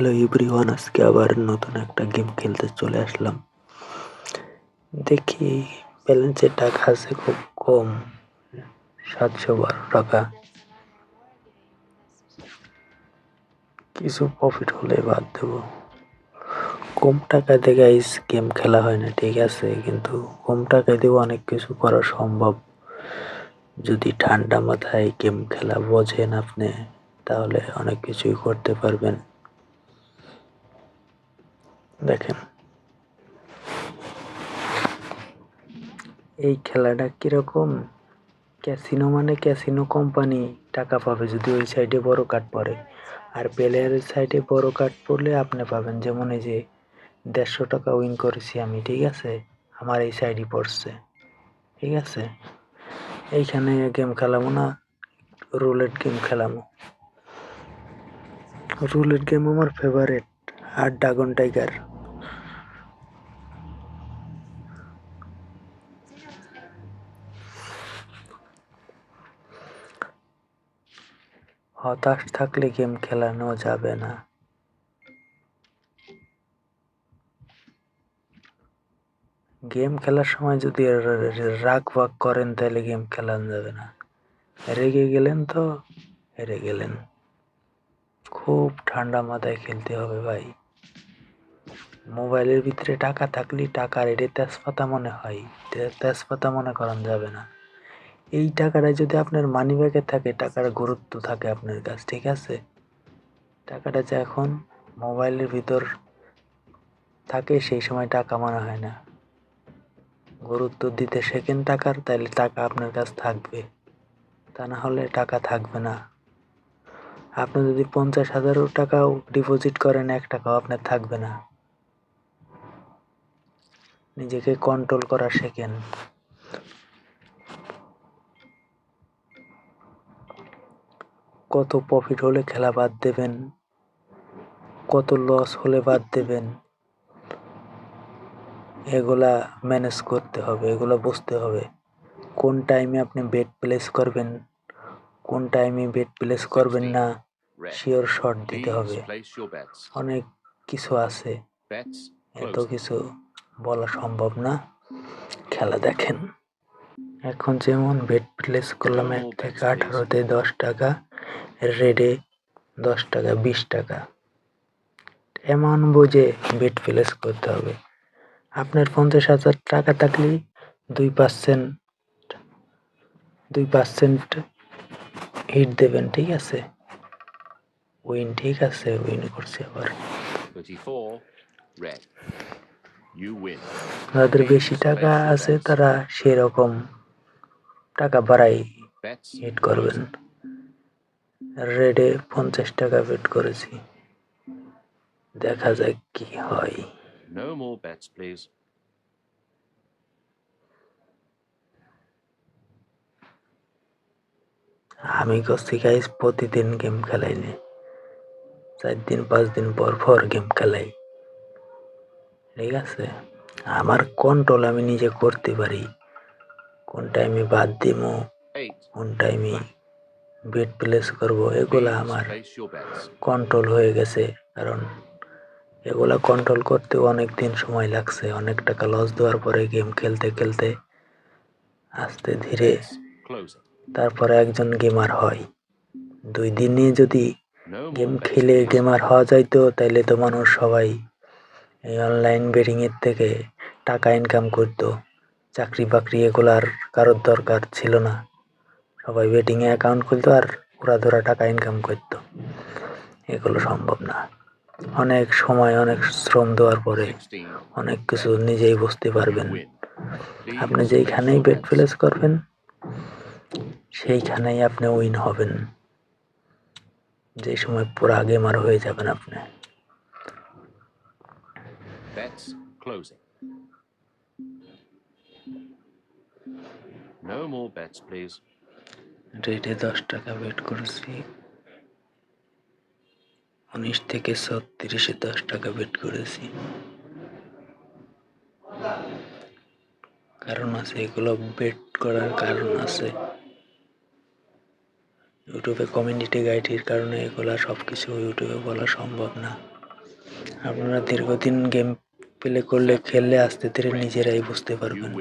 Hello everyone আজকে আবার নতুন একটা গেম খেলতে চলে আসলাম। দেখি ব্যালেন্সে টাকা আছে খুব কম, সাতশো বারো টাকা। কিছু প্রফিট হলে বাদ দেবো। কম টাকা দিয়ে গাইস গেম খেলা হয় না, ঠিক আছে, কিন্তু কম টাকায় দিয়েও অনেক কিছু করা সম্ভব। যদি ঠান্ডা মাথায় গেম খেলা বোঝেন আপনি, তাহলে অনেক কিছুই করতে পারবেন। দেখেন। এই খেলাটা কীরকম? ক্যাসিনো মানে ক্যাসিনো কোম্পানি টাকা পাবে যদি ওই সাইডে বড় কাট পড়ে। আর প্লেয়ারের সাইডে বড় কাট পড়লে আপনি পাবেন। যেমন এই যে দেড়শো টাকা উইন করেছি আমি, ঠিক আছে? আমার এই সাইডই পড়ছে, ঠিক আছে? এইখানে গেম খেলামো না রুলেট গেম খেলামো। রুলেট গেম আমার ফেভারিট আর ড্রাগন টাইগার হতাশ থাকলে গেম খেলানো যাবে না। গেম খেলার সময় যদি রাগ ভাগ করেন, তাহলে গেম খেলানো যাবে না। রেগে গেলেন তো হেরে গেলেন। খুব ঠান্ডা মাথায় খেলতে হবে ভাই। মোবাইলের ভিতরে টাকা থাকলে টাকার এটা তেজপাতা মনে হয় তেজপাতা মনে করান যাবে না। এই টাকাটা যদি আপনার মানি ব্যাগে থাকে, টাকার গুরুত্ব থাকে আপনার কাছে, ঠিক আছে? টাকাটা যে এখন মোবাইলের ভিতর থাকে, সেই সময় টাকা মনে হয় না। গুরুত্ব দিতে শেখেন টাকার তাহলে টাকা আপনার কাছে থাকবে। তা না হলে টাকা থাকবে না। আপনি যদি পঞ্চাশ হাজারও টাকাও ডিপোজিট করেন, এক টাকাও আপনার থাকবে না। নিজেকে কন্ট্রোল করা শেখেন। কত প্রফিট হলে খেলা বাদ দেবেন? কত লস হলে বাদ দেবেন? এগুলা ম্যানেজ করতে হবে, এগুলো বুঝতে হবে। কোন টাইমে আপনি বেড প্লেস করবেন, কোন টাইমে বেড প্লেস করবেন না শিওর শট দিতে হবে। অনেক কিছু আছে, এত কিছু বলা সম্ভব না। খেলা দেখেন। এখন যেমন বেড প্লেস করলাম, এক থেকে আঠারোতে দশ টাকা। রেডে দশ টাকা বিশ টাকা। এমন বুঝে বেড প্লেস করতে হবে। আপনার পঞ্চাশ হাজার টাকা থাকলে দুই পার্সেন্ট দুই পার্সেন্ট হিট দেবেন ঠিক আছে? উইন ঠিক আছে উইন করছে আবার। যাদের বেশি টাকা আছে তারা সেরকম টাকা বাড়াই হিট করবেন। রেডে পঞ্চাশ টাকা বেট করেছি। দেখা যাক কি হয়। No more bets, please. আমি করছি গাইস প্রতিদিন গেম খেলাই নে। চার দিন পাঁচ দিন পর পর গেম খেলাই। ঠিক আছে? আমার কন্ট্রোল আমি নিজে করতে পারি। কোন টাইমে বাদ দিব. কোন টাইমে বেড প্লেস করব এগুলা আমার. কন্ট্রোল হয়ে গেছে কারণ এগুলা কন্ট্রোল করতে অনেক দিন সময় লাগছে অনেক টাকা লস দেওয়ার পরে গেম খেলতে খেলতে আস্তে ধীরে তারপরে একজন গেমার হয়। দুই দিনে যদি গেম খেলে গেমার হওয়া যাইতো তাইলে তো মানুষ সবাই এই অনলাইন বেটিং এর থেকে টাকা ইনকাম করতো। চাকরি বাকরি এগুলার কারোর দরকার ছিল না। সবাই বেটিং এ অ্যাকাউন্ট খুলতো আর ওরা ধরা টাকা ইনকাম করতো। এগুলো সম্ভব না। অনেক সময় অনেক শ্রম দেওয়ার পরে অনেক কিছু নিজেই বুঝতে পারবেন। আপনি যেইখানেই bets. প্লেস করবেন সেইখানেই আপনি উইন হবেন। যে সময় পুরা গেমার হয়ে যাবেন আপনি। No more bets, please. রেটে দশ টাকা বেট করেছি। উনিশ থেকে ছত্রিশে দশ টাকা বেট করেছি। কারণ আছে এগুলো বেট করার কারণ আছে। ইউটিউবে কমিউনিটি গাইডের কারণে এগুলো সব কিছু ইউটিউবে বলা সম্ভব না। আপনারা দীর্ঘদিন গেম প্লে করলে খেললে আস্তে ধীরে নিজেরাই বুঝতে পারবেন।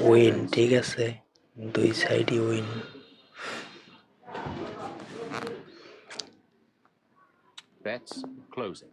উইন ঠিক আছে? দুই সাইডই উইন Bets closing.